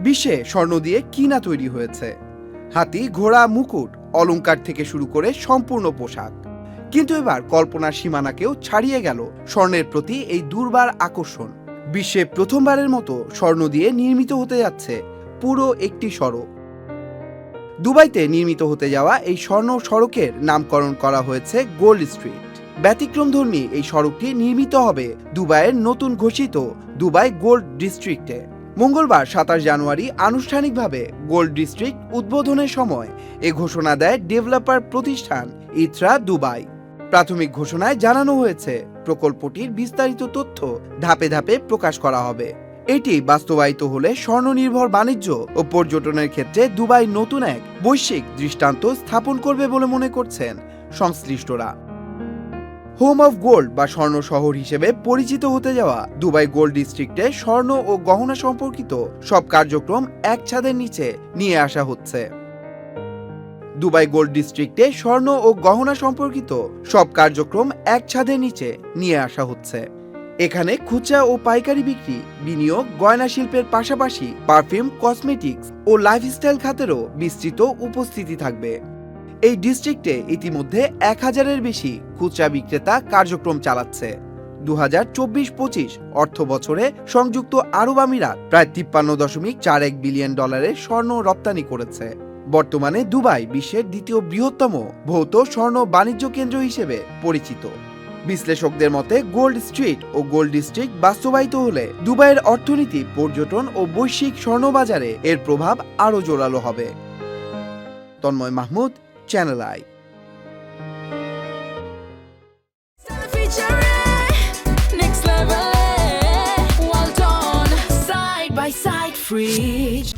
বিশ্বে স্বর্ণ দিয়ে কিনা তৈরি হয়েছে। হাতি, ঘোড়া, মুকুট অলঙ্কার থেকে শুরু করে সম্পূর্ণ পোশাক। কিন্তু এবার কল্পনার সীমানাকেও ছাড়িয়ে গেল স্বর্ণের প্রতি এই দুর্বার আকর্ষণ। বিশ্বে প্রথমবারের মতো স্বর্ণ দিয়ে নির্মিত হতে যাচ্ছে পুরো একটি সড়ক। দুবাইতে নির্মিত হতে যাওয়া এই স্বর্ণ সড়কের নামকরণ করা হয়েছে গোল্ড স্ট্রিট। ব্যতিক্রমধর্মী এই সড়কটি নির্মিত হবে দুবাইয়ের নতুন ঘোষিত দুবাই গোল্ড ডিস্ট্রিক্টে। মঙ্গলবার সাতাশ জানুয়ারি আনুষ্ঠানিকভাবে গোল্ড ডিস্ট্রিক্ট উদ্বোধনের সময় এ ঘোষণা দেয় ডেভেলপার প্রতিষ্ঠান ইত্রা দুবাই। প্রাথমিক ঘোষণায় জানানো হয়েছে, প্রকল্পটির বিস্তারিত তথ্য ধাপে ধাপে প্রকাশ করা হবে। এটি বাস্তবায়িত হলে স্বর্ণনির্ভর বাণিজ্য ও পর্যটনের ক্ষেত্রে দুবাই নতুন এক বৈশ্বিক দৃষ্টান্ত স্থাপন করবে বলে মনে করছেন সংশ্লিষ্টরা। হোম অফ গোল্ড বা স্বর্ণ শহর হিসেবে পরিচিত হতে যাওয়া দুবাই গোল্ড ডিস্ট্রিক্টে স্বর্ণ ও গহনা সম্পর্কিত সব কার্যক্রম এক ছাদের নিচে নিয়ে আসা হচ্ছে। দুবাই গোল্ড ডিস্ট্রিক্টে স্বর্ণ ও গহনা সম্পর্কিত সব কার্যক্রম এক ছাদের নিচে নিয়ে আসা হচ্ছে। এখানে খুচরা ও পাইকারি বিক্রি, বিনিয়োগ, গয়না শিল্পের পাশাপাশি পারফিউম, কসমেটিক্স ও লাইফস্টাইল খাতেরও বিস্তৃত উপস্থিতি থাকবে। এই ডিস্ট্রিক্টে ইতিমধ্যে এক হাজারের বেশি খুচরা বিক্রেতা কার্যক্রম চালাচ্ছে। দু হাজার চব্বিশ পঁচিশ অর্থ বছরে সংযুক্ত আরব আমিরাত প্রায় তিপ্পান্ন দশমিক চার এক বিলিয়ন ডলারের স্বর্ণ রপ্তানি করেছে। বর্তমানে দুবাই বিশ্বের দ্বিতীয় বৃহত্তম ভৌত স্বর্ণ বাণিজ্য কেন্দ্র হিসেবে পরিচিত। বিশ্লেষকদের মতে, গোল্ড স্ট্রিট ও গোল্ড ডিস্ট্রিক্ট বাস্তবায়িত হলে দুবাইয়ের অর্থনীতি, পর্যটন ও বৈশ্বিক স্বর্ণবাজারে এর প্রভাব আরও জোরালো হবে। Tanmoy Mahmud Channel I Featuring next level. Well done, side by side, fridge.